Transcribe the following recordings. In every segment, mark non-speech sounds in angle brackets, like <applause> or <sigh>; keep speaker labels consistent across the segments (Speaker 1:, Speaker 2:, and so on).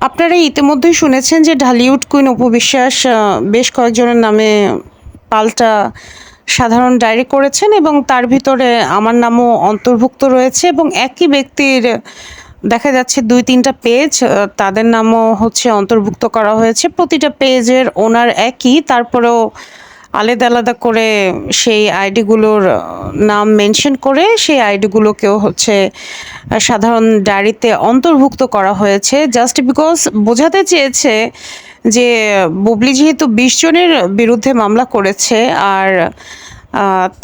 Speaker 1: আপনারা ইতিমধ্যেই শুনেছেন যে ঢালিউড কুইন উপবিশ্বাস বেশ কয়েকজনের নামে পাল্টা সাধারণ ডায়েরি করেছেন এবং তার ভিতরে আমার নামও অন্তর্ভুক্ত রয়েছে এবং একই ব্যক্তির দেখা যাচ্ছে দুই, তিনটা পেজ তাদের নামও হচ্ছে অন্তর্ভুক্ত করা হয়েছে। প্রতিটা পেজের ওনার একই, তারপরেও আলাদা আলাদা করে সেই আইডিগুলোর নাম মেনশন করে সেই আইডিগুলোকেও হচ্ছে সাধারণ ডায়েরিতে অন্তর্ভুক্ত করা হয়েছে। জাস্ট বিকজ বোঝাতে চেয়েছে যে বুবলি যেহেতু বিশ জনের বিরুদ্ধে মামলা করেছে আর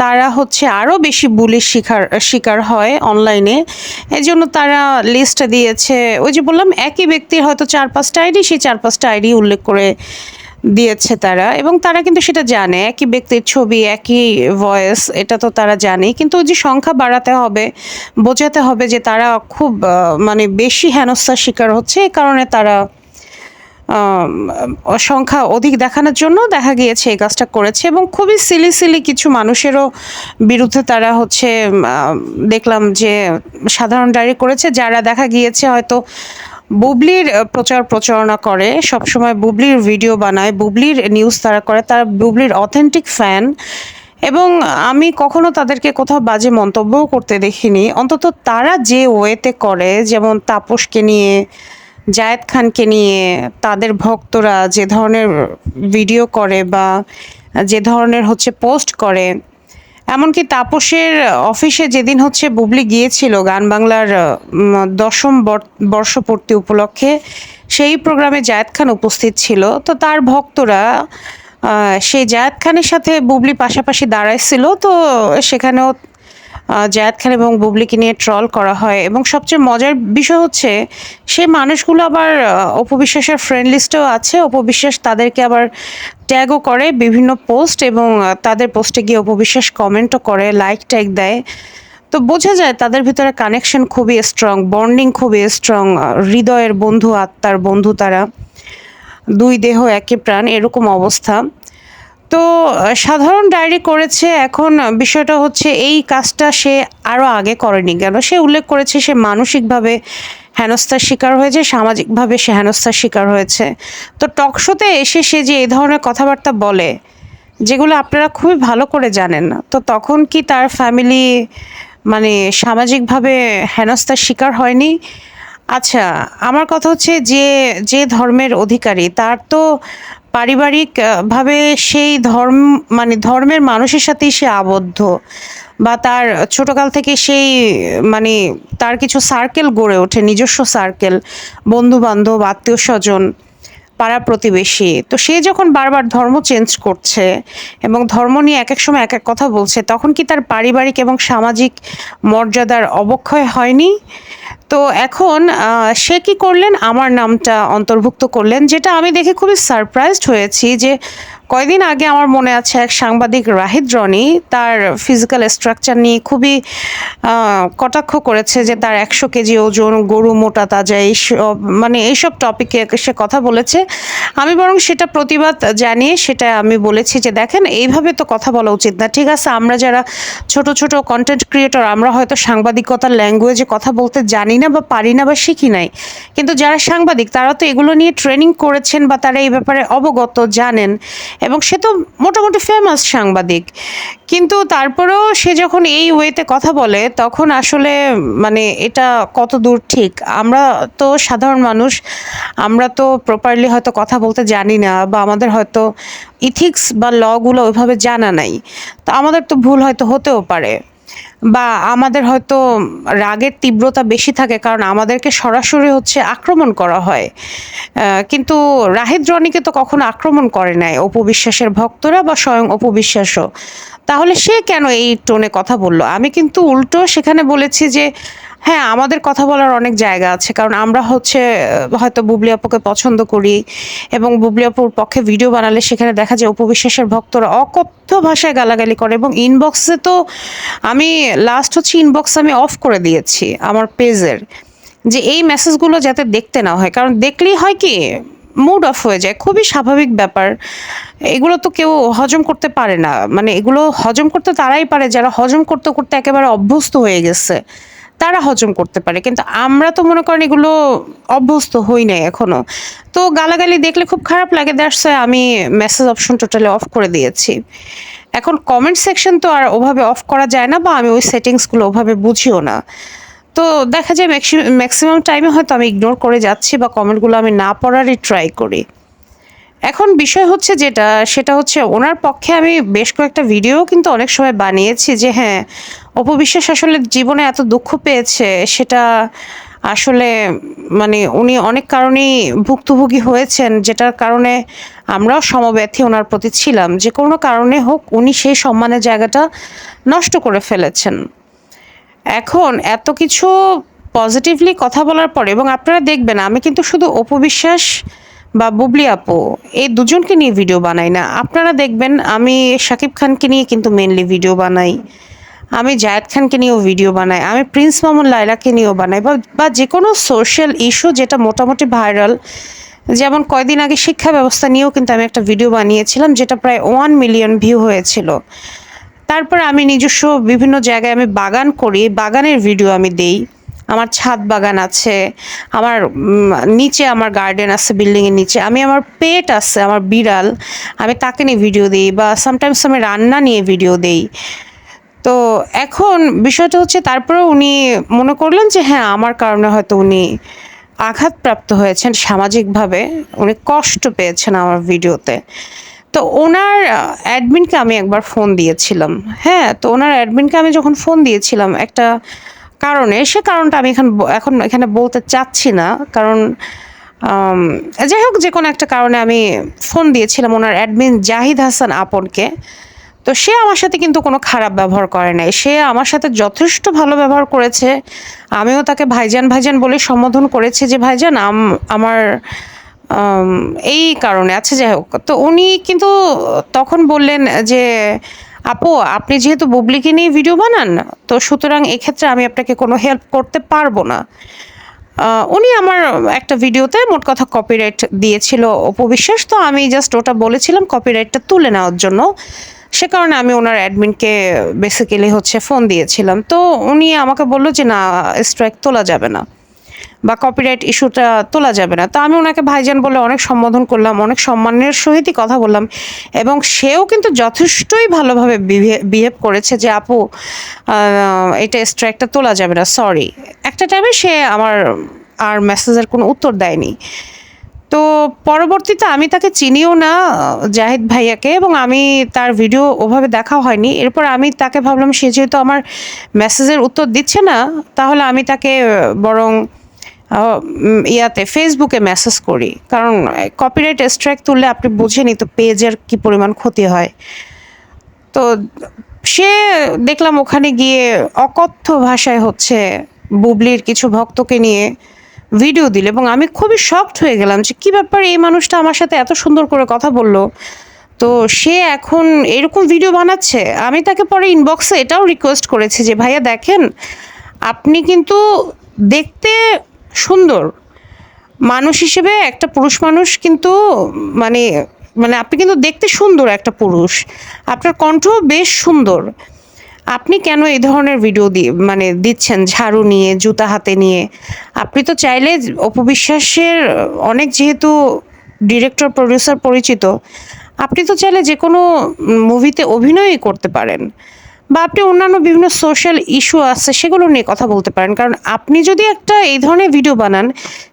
Speaker 1: তারা হচ্ছে আরও বেশি বুলির শিকার শিকার হয় অনলাইনে এই জন্য তারা লিস্ট দিয়েছে। ওই যে বললাম, একই ব্যক্তির হয়তো চার পাঁচটা আইডি, সেই চার পাঁচটা আইডি উল্লেখ করে দিয়েছে তারা এবং তারা কিন্তু সেটা জানে, একই ব্যক্তির ছবি, একই ভয়েস এটা তো তারা জানে কিন্তু যে সংখ্যা বাড়াতে হবে, বোঝাতে হবে যে তারা খুব মানে বেশি হেনস্থার শিকার হচ্ছে এই কারণে তারা সংখ্যা অধিক দেখানোর জন্য দেখা গিয়েছে এই কাজটা করেছে এবং খুবই সিলি সিলি কিছু মানুষেরও বিরুদ্ধে তারা হচ্ছে দেখলাম যে সাধারণ ডায়েরি করেছে, যারা দেখা গিয়েছে হয়তো বুবলির প্রচার প্রচারণা করে, সবসময় বুবলির ভিডিও বানায়, বুবলির নিউজ তারা করে, তারা বুবলির অথেন্টিক ফ্যান এবং আমি কখনো তাদেরকে কোথাও বাজে মন্তব্যও করতে দেখিনি। অন্তত তারা যে ওয়েতে করে, যেমন তাপসকে নিয়ে, জায়েদ খানকে নিয়ে, তাদের ভক্তরা যে ধরনের ভিডিও করে বা যে ধরনের হচ্ছে পোস্ট করে এমনকি তাপসের অফিসে যেদিন হচ্ছে বুবলি গিয়েছিল গান বাংলার দশম বর- বর্ষপূর্তি উপলক্ষে, সেই প্রোগ্রামে জায়দ খান উপস্থিত ছিল। তো তার ভক্তরা সেই জায়দ খানের সাথে বুবলি পাশাপাশি দাঁড়াইছিল। তো সেখানেও জায়েদ খান এবং বুবলিকে নিয়ে ট্রল করা হয়। এবং সবচেয়ে মজার বিষয় হচ্ছে, সেই মানুষগুলো আবার অপবিশ্বাসের অপু ফ্রেন্ড লিস্টেও আছে। অপবিশ্বাস তাদেরকে আবার ট্যাগও করে বিভিন্ন পোস্ট এবং তাদের পোস্টে গিয়ে অপু বিশ্বাস কমেন্টও করে লাইক ট্যাগ দেয়। তো বোঝা যায় তাদের ভিতরে কানেকশন খুবই স্ট্রং বন্ডিং খুবই স্ট্রং হৃদয়ের বন্ধু, আত্মার বন্ধু তারা। দুই দেহ একই প্রাণ, এরকম অবস্থা। তো সাধারণ ডায়েরি করেছে, এখন বিষয়টা হচ্ছে এই কাজটা সে আরও আগে করেনি কেন? সে উল্লেখ করেছে সে মানসিকভাবে হেনস্থার শিকার হয়েছে, সামাজিকভাবে সে হেনস্থার শিকার হয়েছে। তো টকশোতে এসে সে যে এই ধরনের কথাবার্তা বলে, যেগুলো আপনারা খুবই ভালো করে জানেন তো তখন কি তার ফ্যামিলি মানে সামাজিকভাবে হেনস্থার শিকার হয়নি? আচ্ছা আমার কথা হচ্ছে যে যে ধর্মের অধিকারী তার তো পারিবারিক আহ, ভাবে সেই ধর্ম মানে ধর্মের মানুষের সাথেই সে আবদ্ধ বা তার ছোটকাল থেকে সেই মানে তার কিছু সার্কেল গড়ে ওঠে নিজস্ব সার্কেল বন্ধু বান্ধব আত্মীয় স্বজন পাড়া প্রতিবেশী। তো সে যখন বারবার ধর্ম চেঞ্জ করছে এবং ধর্ম নিয়ে এক এক সময় এক এক কথা বলছে তখন কি তার পারিবারিক এবং সামাজিক মর্যাদার অবক্ষয় হয়নি? তো এখন সে কি করলেন? আমার নামটা অন্তর্ভুক্ত করলেন, যেটা আমি দেখে খুবই সারপ্রাইজড হয়েছি যে কয়দিন আগে আমার মনে আছে এক সাংবাদিক রাহিদ রনি, তার ফিজিক্যাল স্ট্রাকচার নিয়ে খুবই কটাক্ষ করেছে যে তার একশো কেজি ওজন, গরু মোটা তাজা, এইসব মানে এইসব টপিকে সে কথা বলেছে। আমি বরং সেটা প্রতিবাদ জানিয়ে সেটা আমি বলেছি যে দেখেন, এইভাবে তো কথা বলা উচিত না। ঠিক আছে, আমরা যারা ছোট ছোট কন্টেন্ট ক্রিয়েটর আমরা হয়তো সাংবাদিকতার ল্যাঙ্গুয়েজে কথা বলতে জানি না বা পারি না বা শিখি নাই। কিন্তু যারা সাংবাদিক, তারা তো এগুলো নিয়ে ট্রেনিং করেছেন বা তারা এই ব্যাপারে অবগত, জানেন। এবং সে তো মোটামুটি ফেমাস সাংবাদিক। কিন্তু তারপরেও সে যখন এই ওয়েতে কথা বলে, তখন আসলে মানে এটা কত দূর ঠিক? আমরা তো সাধারণ মানুষ, আমরা তো প্রপারলি হয়তো কথা বলতে জানি না বা আমাদের হয়তো ইথিক্স বা লগুলো ওইভাবে জানা নাই। তো আমাদের তো ভুল হয়তো হতেও পারে। বা আমাদের হয়তো রাগের তীব্রতা বেশি থাকে, কারণ আমাদেরকে সরাসরি হচ্ছে আক্রমণ করা হয়। কিন্তু রাহিদ রনিকে তো কখনো আক্রমণ করে নাই অপবিশ্বাসের ভক্তরা বা স্বয়ং অপবিশ্বাসও তাহলে সে কেন এই টোনে কথা বলল? আমি কিন্তু উল্টো সেখানে বলেছি যে হ্যাঁ আমাদের কথা বলার অনেক জায়গা আছে। কারণ আমরা হচ্ছে হয়তো বুবলি আপুকে পছন্দ করি এবং বুবলি আপুর পক্ষে ভিডিও বানালে সেখানে দেখা যায় উপবিশ্বাসের ভক্তরা অকথ্য ভাষায় গালাগালি করে এবং ইনবক্সে তো আমি লাস্ট হচ্ছে ইনবক্স আমি অফ করে দিয়েছি আমার পেজের যে এই মেসেজগুলো যাতে দেখতে না হয়। কারণ দেখলেই হয় কি মুড অফ হয়ে যায়, খুবই স্বাভাবিক ব্যাপার। এগুলো তো কেউ হজম করতে পারে না। মানে এগুলো হজম করতে তারাই পারে, যারা হজম করতে করতে একেবারে অভ্যস্ত হয়ে গেছে। তারা হজম করতে পারে। কিন্তু আমরা তো মনে করেন এগুলো অভ্যস্ত হই নাই এখনও। তো গালাগালি দেখলে খুব খারাপ লাগে দ্যাটস আমি মেসেজ অপশন টোটালি অফ করে দিয়েছি। এখন কমেন্ট সেকশন তো আর ওভাবে অফ করা যায় না বা আমি ওই সেটিংসগুলো ওভাবে বুঝিও না। তো দেখা যায় ম্যাক্সিমাম টাইমে হয়তো আমি ইগনোর করে যাচ্ছি বা কমেন্টগুলো আমি না পড়ারই ট্রাই করি। এখন বিষয় হচ্ছে যেটা, সেটা হচ্ছে ওনার পক্ষে আমি বেশ কয়েকটা ভিডিও কিন্তু অনেক সময় বানিয়েছি যে হ্যাঁ অপবিশ্বাস আসলে জীবনে এত দুঃখ পেয়েছে, সেটা আসলে মানে উনি অনেক কারণেই ভুক্তভোগী হয়েছেন, যেটার কারণে আমরাও সমব্যথী ওনার প্রতি ছিলাম। যে কোনো কারণে হোক, উনি সেই সম্মানের জায়গাটা নষ্ট করে ফেলেছেন। এখন এত কিছু পজিটিভলি কথা বলার পরে, এবং আপনারা দেখবেন, আমি কিন্তু শুধু অপবিশ্বাস বা বুবলি আপু, এই দুজনকে নিয়ে ভিডিও বানাই না। আপনারা দেখবেন আমি শাকিব খানকে নিয়ে কিন্তু মেনলি ভিডিও বানাই। আমি জায়েদ খানকে নিয়েও ভিডিও বানাই। আমি প্রিন্স মামুন লাইলাকে নিয়েও বানাই। বা যে কোনো সোশ্যাল ইস্যু যেটা মোটামুটি ভাইরাল যেমন কয়দিন আগে শিক্ষা ব্যবস্থা নিয়েও কিন্তু আমি একটা ভিডিও বানিয়েছিলাম, যেটা প্রায় ওয়ান মিলিয়ন ভিউ হয়েছিল। তারপর আমি নিজস্ব বিভিন্ন জায়গায় আমি বাগান করি। বাগানের ভিডিও আমি দেই। আমার ছাদ বাগান আছে, আমার নিচে আমার গার্ডেন আছে বিল্ডিংয়ের নিচে। আমি আমার পেট আছে, আমার বিড়াল। আমি তাকে নিয়ে ভিডিও দিই বা সামটাইমস আমি রান্না নিয়ে ভিডিও দিই। তো এখন বিষয়টা হচ্ছে তারপরে উনি মনে করলেন যে হ্যাঁ আমার কারণে হয়তো উনি আঘাতপ্রাপ্ত হয়েছেন সামাজিকভাবে। উনি কষ্ট পেয়েছেন আমার ভিডিওতে তো ওনার অ্যাডমিনকে আমি একবার ফোন দিয়েছিলাম। হ্যাঁ তো ওনার অ্যাডমিনকে আমি যখন ফোন দিয়েছিলাম, একটা কারণে, সে কারণটা আমি এখন এখন এখানে বলতে চাচ্ছি না। কারণ যাই হোক, যে কোনো একটা কারণে আমি ফোন দিয়েছিলাম ওনার অ্যাডমিন জাহিদ হাসান আপনকে। তো সে আমার সাথে কিন্তু কোনো খারাপ ব্যবহার করে নাই। সে আমার সাথে যথেষ্ট ভালো ব্যবহার করেছে। আমিও তাকে ভাইজান ভাইজান বলে সম্বোধন করেছি যে, ভাইজান, আম- আমার এই কারণে। আচ্ছা যাই হোক। তো উনি কিন্তু তখন বললেন যে আপু, আপনি যেহেতু বুবলিকে নিয়ে ভিডিও বানান, তো সুতরাং এক্ষেত্রে আমি আপনাকে কোনো হেল্প করতে পারব না। উনি আমার একটা ভিডিওতে মোট কথা কপিরাইট দিয়েছিল অপবিশ্বাস তো আমি জাস্ট ওটা বলেছিলাম কপিরাইটটা তুলে নেওয়ার জন্য। সে কারণে আমি ওনার অ্যাডমিনকে বেসিক্যালি হচ্ছে ফোন দিয়েছিলাম। তো উনি আমাকে বলল যে, না স্ট্রাইক তোলা যাবে না। বা কপিরাইট ইস্যুটা তোলা যাবে না। তো আমি ওনাকে ভাইজান বলে অনেক সম্বোধন করলাম, অনেক সম্মানের সহিতই কথা বললাম এবং সেও কিন্তু যথেষ্টই ভালোভাবে বিহেভ করেছে যে, আপু এটা স্ট্রাইকটা তোলা যাবে না সরি একটা টাইমে সে আমার, আর মেসেজের কোনো উত্তর দেয়নি। তো পরবর্তীতে আমি তাকে চিনিও না, জাহিদ ভাইয়াকে, এবং আমি তার ভিডিও ওভাবে দেখা হয়নি। এরপর আমি তাকে ভাবলাম, সে যেহেতু আমার মেসেজের উত্তর দিচ্ছে না, তাহলে আমি তাকে, বরং ইয়াতে ফেসবুকে মেসেজ করি। কারণ কপিরাইট স্ট্রাইক তুললে আপনি বুঝেনি তো পেজের কি পরিমাণ ক্ষতি হয়। তো, সে দেখলাম ওখানে গিয়ে অকথ্য ভাষায় হচ্ছে বুবলির কিছু ভক্তকে নিয়ে ভিডিও দিল এবং আমি খুবই শকড হয়ে গেলাম যে কী ব্যাপার এই মানুষটা আমার সাথে এত সুন্দর করে কথা বলল। তো সে এখন এরকম ভিডিও বানাচ্ছে। আমি তাকে পরে ইনবক্সে এটাও রিকোয়েস্ট করেছি যে, ভাইয়া দেখেন, আপনি কিন্তু দেখতে সুন্দর। মানুষ হিসেবে একটা পুরুষ মানুষ কিন্তু মানে মানে আপনি কিন্তু দেখতে সুন্দর একটা পুরুষ। আপনার কণ্ঠ বেশ সুন্দর। আপনি কেন এই ধরনের ভিডিও দিয়ে মানে দিচ্ছেন ঝাড়ু নিয়ে, জুতা হাতে নিয়ে? আপনি তো চাইলে অপবিশ্বাসের অনেক যেহেতু ডিরেক্টর প্রডিউসার পরিচিত, আপনি তো চাইলে যে কোনো মুভিতে অভিনয়ই করতে পারেন। বা আপনি অন্যান্য বিভিন্ন সোশ্যাল ইস্যু আছে, সেগুলো নিয়ে কথা বলতে পারেন। কারণ আপনি যদি একটা এই ধরনের ভিডিও বানান,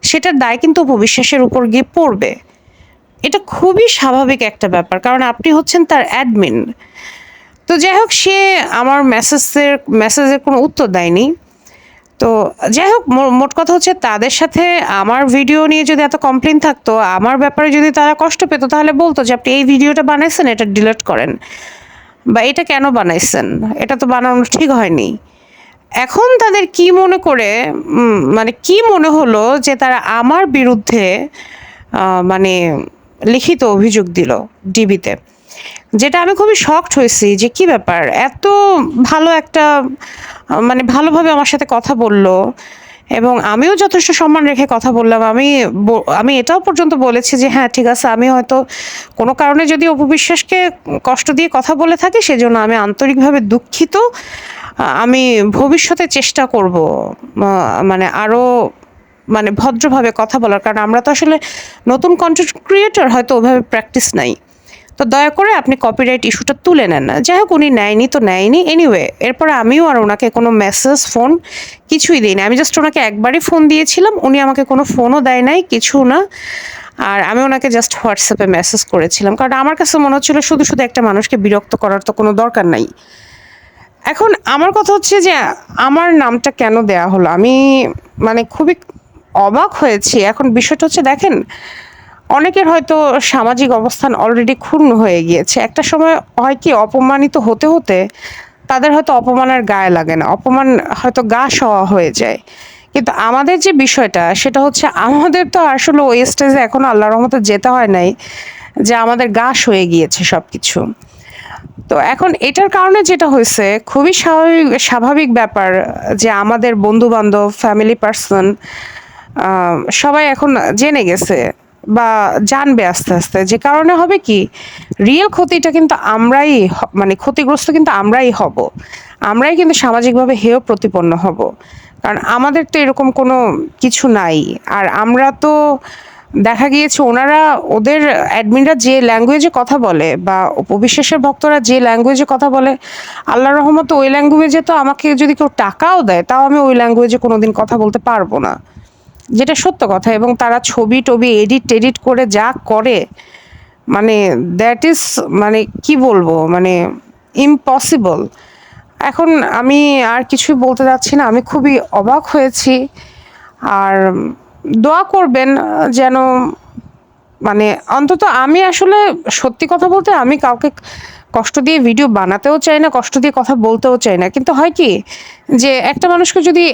Speaker 1: সেটার দায় কিন্তু উপবিশ্বাসের উপর গিয়ে পড়বে। এটা খুবই স্বাভাবিক একটা ব্যাপার, কারণ আপনি হচ্ছেন তার অ্যাডমিন তো যাই হোক, সে আমার মেসেজের মেসেজের কোনো উত্তর দেয়নি। তো যাই হোক মোট কথা হচ্ছে তাদের সাথে আমার ভিডিও নিয়ে যদি এত কমপ্লেন থাকতো, আমার ব্যাপারে যদি তারা কষ্ট পেতো, তাহলে বলতো যে, আপনি এই ভিডিওটা বানাইছেন, এটা ডিলিট করেন। বা এটা কেন বানাইছেন? এটা তো বানানো ঠিক হয়নি। এখন তাদের কি মনে করে মানে কি মনে হলো যে তারা আমার বিরুদ্ধে মানে লিখিত অভিযোগ দিল ডিবিতে? যেটা আমি খুবই শকড হয়েছি যে কি ব্যাপার? এত ভালো একটা মানে ভালোভাবে আমার সাথে কথা বলল এবং আমিও যথেষ্ট সম্মান রেখে কথা বললাম। আমি আমি এটাও পর্যন্ত বলেছি যে হ্যাঁ ঠিক আছে, আমি হয়তো কোনো কারণে যদি অপবিশ্বাসকে কষ্ট দিয়ে কথা বলে থাকি, সেজন্য আমি আন্তরিকভাবে দুঃখিত। আমি ভবিষ্যতে চেষ্টা করব মানে আরও মানে ভদ্রভাবে কথা বলার। কারণ আমরা তো আসলে নতুন কন্টেন্ট ক্রিয়েটর হয়তো ওভাবে প্র্যাকটিস নাই। তো দয়া করে আপনি কপিরাইট ইস্যুটা তুলে নেন না। যাই হোক, উনি নেয়নি তো নেয়নি। এনিওয়ে এরপর আমিও আর ওনাকে কোনো মেসেজ ফোন কিছুই দিইনি। আমি জাস্ট ওনাকে একবারই ফোন দিয়েছিলাম। উনি আমাকে কোনো ফোনও দেয় নাই, কিছু না। আর আমি ওনাকে জাস্ট হোয়াটসঅ্যাপে মেসেজ করেছিলাম। কারণ আমার কাছে মনে হচ্ছিল শুধু শুধু একটা মানুষকে বিরক্ত করার তো কোনো দরকার নাই। এখন আমার কথা হচ্ছে যে, আমার নামটা কেন দেয়া হলো? আমি মানে খুবই অবাক হয়েছি। এখন বিষয়টা হচ্ছে, দেখেন অনেকের হয়তো সামাজিক অবস্থান অলরেডি ক্ষুণ্ণ হয়ে গিয়েছে। একটা সময় হয় কি, অপমানিত হতে হতে তাদের হয়তো অপমানের গায়ে লাগে না, অপমান হয়তো গা সওয়া হয়ে যায়। কিন্তু আমাদের যে বিষয়টা, সেটা হচ্ছে আমাদের তো আসলে ওই স্টেজে এখনও আল্লাহর রহমতে যেতে হয় নাই যে আমাদের গাছ হয়ে গিয়েছে সব কিছু তো এখন এটার কারণে যেটা হয়েছে, খুবই স্বাভাবিক স্বাভাবিক ব্যাপার যে আমাদের বন্ধু বান্ধব ফ্যামিলি পার্সন সবাই এখন জেনে গেছে বা জানবে আস্তে আস্তে, যে কারণে হবে কি রিয়েল ক্ষতিটা কিন্তু আমরাই মানে ক্ষতিগ্রস্ত কিন্তু আমরাই হব। আমরাই কিন্তু সামাজিকভাবে হেয় প্রতিপন্ন হব। কারণ আমাদের তো এরকম কোনো কিছু নাই। আর আমরা তো দেখা গিয়েছে ওনারা ওদের অ্যাডমিনরা যে ল্যাঙ্গুয়েজে কথা বলে বা উপবিশ্বাসের ভক্তরা যে ল্যাঙ্গুয়েজে কথা বলে আল্লাহ রহমত ওই ল্যাঙ্গুয়েজে তো আমাকে যদি কেউ টাকাও দেয়, তাও আমি ওই ল্যাঙ্গুয়েজে কোনোদিন কথা বলতে পারব না। যেটা সত্য কথা, এবং তারা ছবি টবি এডিট টেডিট করে যা করে মানে দ্যাট ইজ মানে কি বলব মানে ইম্পসিবল এখন আমি আর কিছুই বলতে যাচ্ছি না, আমি খুবই অবাক হয়েছি। আর দোয়া করবেন যেন মানে অন্তত আমি আসলে সত্যি কথা বলতে আমি কাউকে কষ্ট দিয়ে ভিডিও বানাতেও চাই না, কষ্ট দিয়ে কথা বলতেও চাই না। কিন্তু হয় কি যে একটা মানুষকে যদি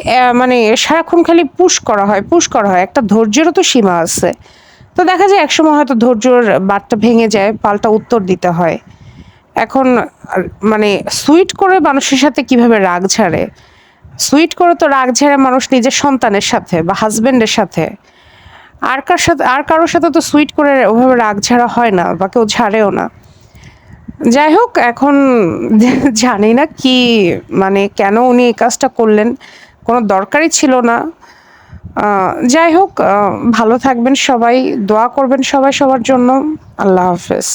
Speaker 1: মানে সারাক্ষণ খালি পুশ করা হয় পুশ করা হয়, একটা ধৈর্যেরও তো সীমা আছে। তো দেখা যায় একসময় হয়তো ধৈর্যর বাটটা ভেঙে যায়, পাল্টা উত্তর দিতে হয়। এখন মানে সুইট করে মানুষের সাথে কীভাবে রাগ ঝাড়ে? সুইট করে তো রাগ ঝাড়ে মানুষ নিজের সন্তানের সাথে বা হাজবেন্ডের সাথে। আর কার সাথে আর কারোর সাথে তো সুইট করে ওভাবে রাগ ঝাড়া হয় না বা কেউ ঝাড়েও না। যাই হোক, এখন <laughs> জানি না কি মানে কেন উনি এই কাজটা করলেন, কোনো দরকারই ছিল না। যাই হোক ভালো থাকবেন সবাই, দোয়া করবেন সবাই সবার জন্য। আল্লাহ হাফেজ।